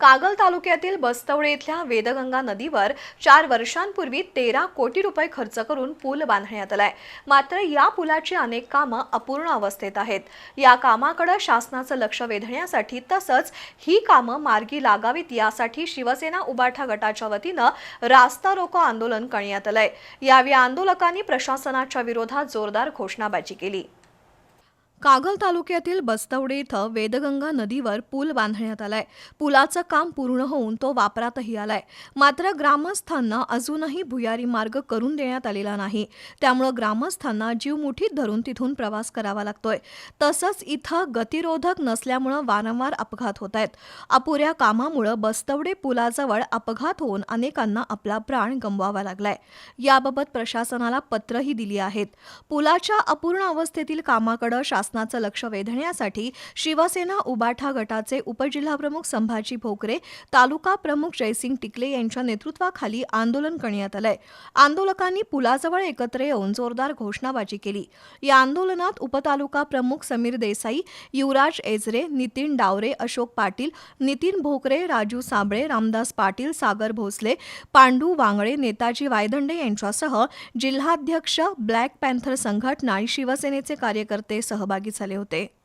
कागल तालुक्यातील बस्तवडे इथल्या वेदगंगा नदीवर चार वर्षांपूर्वी तेरा कोटी रुपये खर्च करून पूल बांधण्यात आलाय. मात्र या पुलाची अनेक कामं अपूर्ण अवस्थेत आहेत. या कामाकडे शासनाचं लक्ष वेधण्यासाठी तसंच ही कामं मार्गी लागावीत यासाठी शिवसेना उबाठा गटाच्या वतीनं रास्ता रोको आंदोलन करण्यात आलंय. यावेळी आंदोलकांनी प्रशासनाच्या विरोधात जोरदार घोषणाबाजी केली. कागल तालुक्यातील बस्तवडे इथं वेदगंगा नदीवर पूल बांधण्यात आलाय. पुलाचं काम पूर्ण होऊन तो वापरातही आलाय. मात्र ग्रामस्थांना अजूनही भुयारी मार्ग करून देण्यात आलेला नाही. त्यामुळं ग्रामस्थांना जीव मुठीत धरून तिथून प्रवास करावा लागतोय. तसंच इथं गतिरोधक नसल्यामुळं वारंवार अपघात होत आहेत अपुऱ्या कामामुळं बस्तवडे पुलाजवळ अपघात होऊन अनेकांना आपला प्राण गमवावा लागलाय. याबाबत प्रशासनाला पत्रही दिली आहेत. पुलाच्या अपूर्ण अवस्थेतील कामाकडे शासनाचं लक्ष वेधण्यासाठी शिवसेना उबाठा गटाचे उपजिल्हाप्रमुख संभाजी भोकरे तालुका प्रमुख जयसिंग टिकले यांच्या नेतृत्वाखाली आंदोलन करण्यात आलंय. आंदोलकांनी पुलाजवळ एकत्र येऊन जोरदार घोषणाबाजी केली. या आंदोलनात उपतालुका प्रमुख समीर देसाई युवराज एजरे नितीन डावरे अशोक पाटील नितीन भोकरे राजू सांबळे रामदास पाटील सागर भोसले पांडू वांगळे नेताजी वायदंडे यांच्यासह जिल्हाध्यक्ष ब्लॅक पॅन्थर संघटना आणि शिवसेनेचे कार्यकर्ते सहभागी झाले होते.